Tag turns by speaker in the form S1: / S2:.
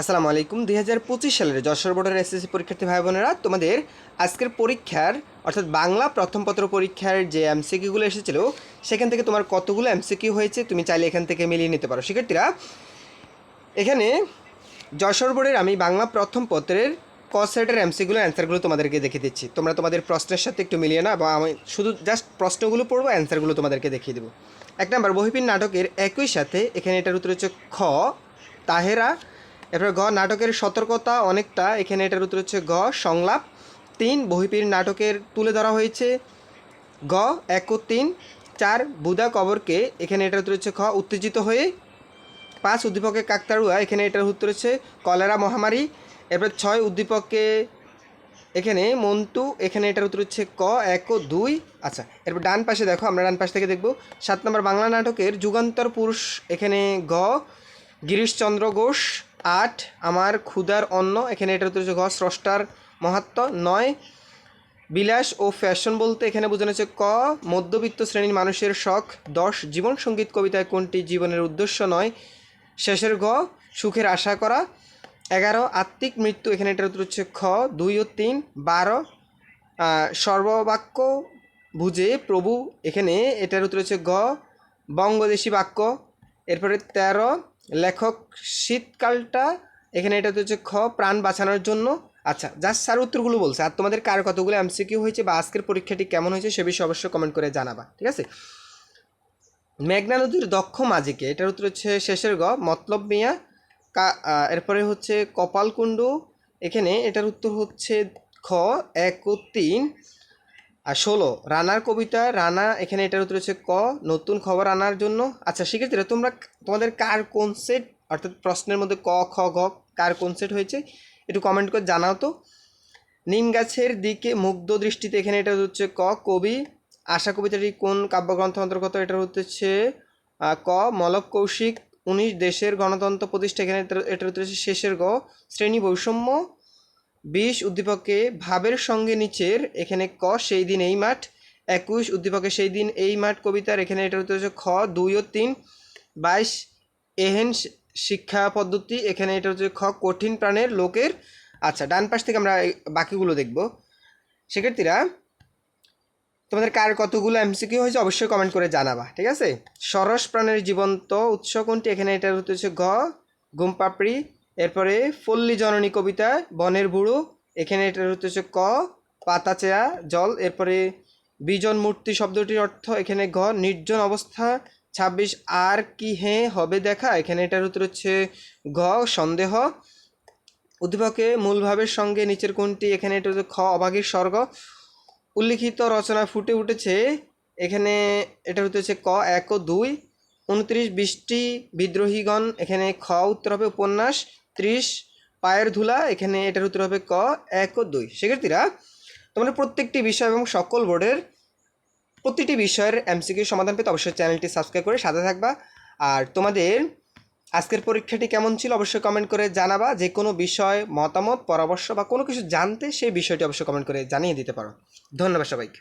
S1: আসসালামু আলাইকুম। দুই হাজার পঁচিশ সালের যশোর বোর্ডের এসএসসি পরীক্ষার্থী ভাই বোনেরা, তোমাদের আজকের পরীক্ষার, অর্থাৎ বাংলা প্রথম পত্র পরীক্ষার যে এমসিকিউগুলো এসেছিল, সেখান থেকে তোমার কতগুলো এমসিকিউ হয়েছে তুমি চাইলে এখান থেকে মিলিয়ে নিতে পারো। শিক্ষার্থীরা, এখানে যশোর বোর্ডের আমি বাংলা প্রথম পত্রের ক সেটের এমসিগুলো অ্যান্সারগুলো তোমাদেরকে দেখে দিচ্ছি। তোমরা তোমাদের প্রশ্নের সাথে একটু মিলিয়ে না বা আমি শুধু জাস্ট প্রশ্নগুলো পড়ব অ্যান্সারগুলো তোমাদেরকে দেখিয়ে দেবো। এক নম্বর বহিপিন নাটকের একই সাথে এখানে এটার উত্তর হচ্ছে খ, তাহেরা এরপর গ, নাটকের সতর্কতা অনেকটা। এখানে এটার উত্তর হচ্ছে গ, সংলাপ। তিন বহিপির নাটকের তুলে ধরা হয়েছে। গ, এক তিন। চার, বুদা কবরকে। এখানে এটার উত্তর হচ্ছে খ, উত্তেজিত হয়ে। পাঁচ উদ্দীপকে কাকতাড়ুয়া। এখানে এটার উত্তর হচ্ছে কলেরা মহামারী। এরপর ছয় উদ্দীপকে এখানে মন্তু। এখানে এটার উত্তর হচ্ছে ক, এক দুই। আচ্ছা এরপর ডান পাশে দেখো, আমরা ডান পাশ থেকে দেখব। সাত নম্বর বাংলা নাটকের যুগান্তর পুরুষ। এখানে গ, গিরিশচন্দ্র ঘোষ। আট, আমার ক্ষুদার অন্ন, এখানে এটা হচ্ছে ঘ, স্রষ্টার মহাত্ম, নয়, বিলাস ও ফ্যাশন বলতে এখানে বোঝানো হচ্ছে ক, মধ্যবিত্ত শ্রেণির মানুষের শখ, দশ, জীবন সংগীত কবিতায় কোনটি জীবনের উদ্দেশ্য নয়, শেষের ঘ, সুখের আশা করা, এগারো, আত্মিক মৃত্যু, এখানে উত্তর হচ্ছে খ, দুই ও তিন, বারো সর্ববাক্য বুঝে প্রভু, এখানে এটার উত্তর হচ্ছে গ, বঙ্গদেশী বাক্য, এরপরে তেরো লেখক শীতকালটা, এখানে এটা হচ্ছে খ, প্রাণ বাঁচানোর জন্য। আচ্ছা জাস্ট স্যার উত্তরগুলো বলছে। আর তোমাদের কার কতগুলো এমসিকিউ হয়েছে বা আজকের পরীক্ষাটি কেমন হয়েছে সে বিষয়ে অবশ্যই কমেন্ট করে জানাবা, ঠিক আছে? মেঘনা নদীর দক্ষ মাঝিকে, এটার উত্তর হচ্ছে শেষের গ, মতলব মিয়া, কা এরপরে হচ্ছে কপালকুণ্ডু, এখানে এটার উত্তর হচ্ছে খ, এক ও তিন। আর ষোলো, রানার কবিতা, রানা, এখানে এটার উত্তর হচ্ছে ক, নতুন খবর আনার জন্য। আচ্ছা সেক্ষেত্রে তোমরা তোমাদের কার কোন সেট, অর্থাৎ প্রশ্নের মধ্যে ক, খ গ কার কোন সেট হয়েছে, একটু কমেন্ট করে জানাও তো। নিম গাছের দিকে মুগ্ধ দৃষ্টিতে এখানে এটা হচ্ছে ক, কবি। আশা কবিতাটি কোন কাব্যগ্রন্থ অন্তর্গত? এটা হচ্ছে ক, মলক কৌশিক, উনিশ দেশের গণতন্ত্র প্রতিষ্ঠা, এখানে এটার- এটার উত্তর হচ্ছে শেষের গ, শ্রেণি বৈষম্য। বিশ উদ্দীপকে ভাবের সঙ্গে নিচের, এখানে ক সেই দিন এই মাঠ, একুশ উদ্দীপকে সেই দিন এই মাঠ, কবিতার এখানে এটার উত্তর হচ্ছে খ, দুই ও তিন, বাইশ এহেন শিক্ষা পদ্ধতি, এখানে এটা হচ্ছে খ, কঠিন প্রাণের লোকের। আচ্ছা ডান পাশ থেকে আমরা বাকিগুলো দেখব। শিক্ষার্থীরা, তোমাদের কার কতগুলো এমসিকিউ হয়েছে অবশ্যই কমেন্ট করে জানাবা, ঠিক আছে? সরস প্রাণের জীবন্ত উৎস কোনটি? এখানে এটার হচ্ছে ঘ গুমপাপড়ি এরপরে পল্লী জননী কবিতা বনের বুড়ো, এখানে এটার হচ্ছে ক, পাতা চেয়া, জল। এরপরে বিজন মূর্তি শব্দটির অর্থ এখানে ঘ, নির্জন অবস্থা, ছাব্বিশ আর কি হে হবে দেখা। এখানে এটার উত্তর হচ্ছে ঘ, সন্দেহ। উদ্দীপকে মূলভাবের সঙ্গে নিচের কোনটি? এখানে এটা হচ্ছে খ অভাগীর স্বর্গ। উল্লিখিত রচনা ফুটে উঠেছে। এখানে এটা হচ্ছে ক, এক ও দুই। উনত্রিশ বিশটি বিদ্রোহীগণ, এখানে খ উত্তর হবে উপন্যাস। ত্রিশ, পায়ের ধুলা, এখানে এটার উত্তর হবে ক, এক ও দুই। শিক্ষার্থীরা, তোমরা প্রত্যেকটি বিষয় এবং সকল বোর্ডের প্রতিটি বিষয়ের এমসিকিউ সমাধান পেতে অবশ্যই চ্যানেলটি সাবস্ক্রাইব করে সাথে থাকবা। আর তোমাদের আজকের পরীক্ষাটি কেমন ছিল অবশ্যই কমেন্ট করে জানাবা। যে কোনো বিষয়, মতামত, পরামর্শ বা কোনো কিছু জানতে সেই বিষয়টি অবশ্যই কমেন্ট করে জানিয়ে দিতে পারো। ধন্যবাদ সবাইকে।